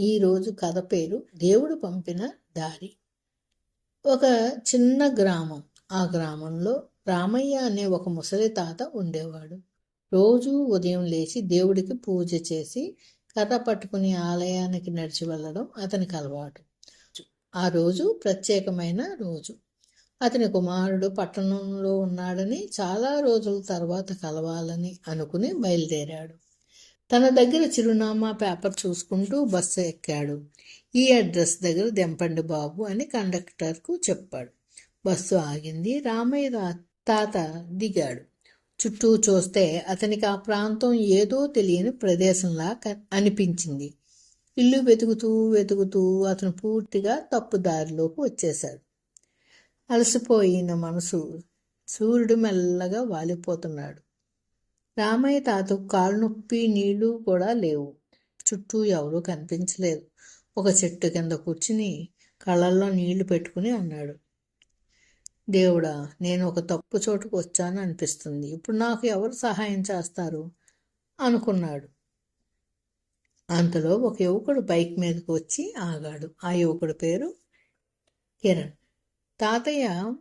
ఈరోజు కథ పేరు దేవుడు పంపిన దారి. ఒక చిన్న గ్రామం. ఆ గ్రామంలో రామయ్య అనే ఒక ముసలి తాత ఉండేవాడు. రోజు ఉదయం లేచి దేవుడికి పూజ చేసి కర్ర పట్టుకుని ఆలయానికి నడిచి వెళ్ళడం అతనికి అలవాటు. ఆ రోజు ప్రత్యేకమైన రోజు. అతని కుమారుడు పట్టణంలో ఉన్నాడని చాలా రోజుల తర్వాత కలవాలని అనుకుని బయలుదేరాడు. తన దగ్గర చిరునామా పేపర్ చూసుకుంటూ బస్సు ఎక్కాడు. ఈ అడ్రస్ దగ్గర దెంపండి బాబు అని కండక్టర్కు చెప్పాడు. బస్సు ఆగింది. రామయ్య తాత దిగాడు. చుట్టూ చూస్తే అతనికి ఆ ప్రాంతం ఏదో తెలియని ప్రదేశంలా అనిపించింది. ఇల్లు వెతుకుతూ వెతుకుతూ అతను పూర్తిగా తప్పుదారిలోకి వచ్చేశాడు. అలసిపోయిన మనసు సూర్యుడు మెల్లగా వాలిపోతున్నాడు. రామయ్య తాతకు కాలు నొప్పి నీళ్ళు కూడా లేవు. చుట్టూ ఎవరూ కనిపించలేదు. ఒక చెట్టు కింద కూర్చుని కళ్ళల్లో నీళ్ళు పెట్టుకుని ఉన్నాడు. దేవుడా నేను ఒక తప్పు చోటుకు వచ్చాను అనిపిస్తుంది. ఇప్పుడు నాకు ఎవరు సహాయం చేస్తారు? అనుకున్నాడు. అంతలో ఒక యువకుడు బైక్ మీదకు వచ్చి ఆగాడు. ఆ యువకుడి పేరు కిరణ్. తాతయ్య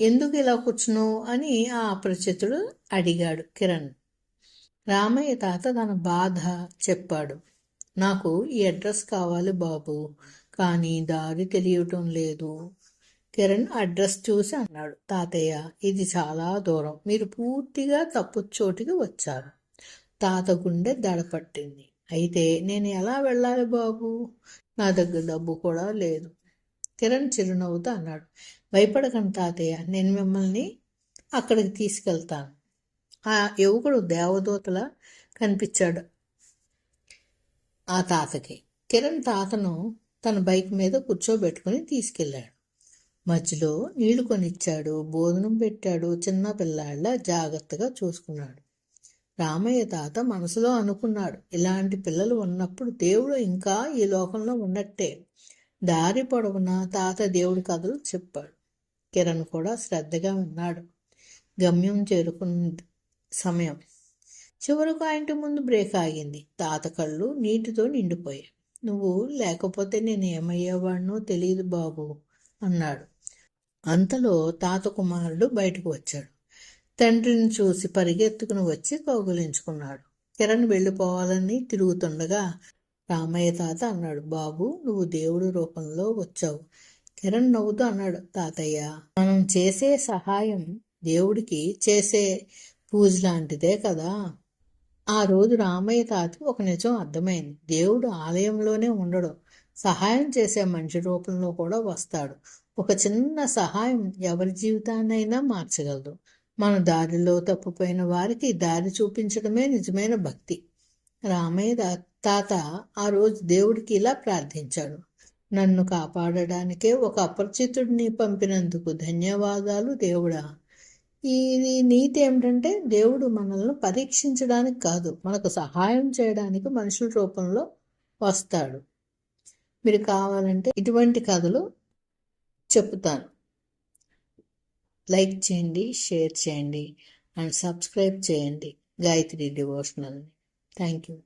ఎందుకు ఇలా కూర్చున్నావు? అని ఆ అపరిచితుడు అడిగాడు కిరణ్. రామయ్య తాత తన బాధ చెప్పాడు. నాకు ఈ అడ్రస్ కావాలి బాబు కానీ దారి తెలియటం లేదు. కిరణ్ అడ్రస్ చూసి అన్నాడు. తాతయ్య ఇది చాలా దూరం. మీరు పూర్తిగా తప్పు చోటికి వచ్చారు. తాత గుండె దడపట్టింది అయితే నేను ఎలా వెళ్ళాలి బాబు? నా దగ్గర డబ్బు కూడా లేదు. కిరణ్ చిరునవ్వుతో అన్నాడు. భయపడకండి తాతయ్య నేను మిమ్మల్ని అక్కడికి తీసుకెళ్తాను. ఆ యువకుడు దేవదూతల కనిపించాడు ఆ తాతకి. కిరణ్ తాతను తన బైక్ మీద కూర్చోబెట్టుకుని తీసుకెళ్ళాడు. మధ్యలో నీళ్ళు కొనిచ్చాడు భోజనం పెట్టాడు చిన్న పిల్లాళ్ళ జాగ్రత్తగా చూసుకున్నాడు. రామయ్య తాత మనసులో అనుకున్నాడు ఇలాంటి పిల్లలు ఉన్నప్పుడు దేవుడు ఇంకా ఈ లోకంలో ఉన్నట్టే. దారి పొడవున తాత దేవుడి కథలు చెప్పాడు. కిరణ్ కూడా శ్రద్ధగా ఉన్నాడు గమ్యం చేరుకుంది సమయం. చివరకు ఆ ఇంటి ముందు బ్రేక్ ఆగింది. తాత కళ్ళు నీటితో నిండిపోయాయి. నువ్వు లేకపోతే నేను ఏమయ్యేవాడినో తెలియదు బాబు అన్నాడు. అంతలో తాత కుమారుడు బయటకు వచ్చాడు. తండ్రిని చూసి పరిగెత్తుకుని వచ్చి కౌగులించుకున్నాడు. కిరణ్ వెళ్ళిపోవాలని తిరుగుతుండగా రామయ్య తాత అన్నాడు. బాబు నువ్వు దేవుడి రూపంలో వచ్చావు కిరణ్ నవ్వుతూ అన్నాడు. తాతయ్య మనం చేసే సహాయం దేవుడికి చేసే పూజ లాంటిదే కదా. ఆ రోజు రామయ్య తాత ఒక నిజం అర్థమైంది. దేవుడు ఆలయంలోనే ఉండడు. సహాయం చేసే మనిషి రూపంలో కూడా వస్తాడు. ఒక చిన్న సహాయం ఎవరి జీవితాన్నైనా మార్చగలదు. మన దారిలో తప్పిపోయిన వారికి దారి చూపించడమే నిజమైన భక్తి. రామయ్య తాత ఆ రోజు దేవుడికి ఇలా ప్రార్థించాడు. నన్ను కాపాడడానికే ఒక అపరిచితుడిని పంపినందుకు ధన్యవాదాలు దేవుడా. ఈ నీతి ఏమిటంటే దేవుడు మనల్ని పరీక్షించడానికి కాదు మనకు సహాయం చేయడానికి మనుషుల రూపంలో వస్తాడు. మీరు కావాలంటే ఇటువంటి కథలు చెప్తాను. లైక్ చేయండి షేర్ చేయండి అండ్ సబ్స్క్రైబ్ చేయండి. గాయత్రి డివోషనల్ని. Thank you.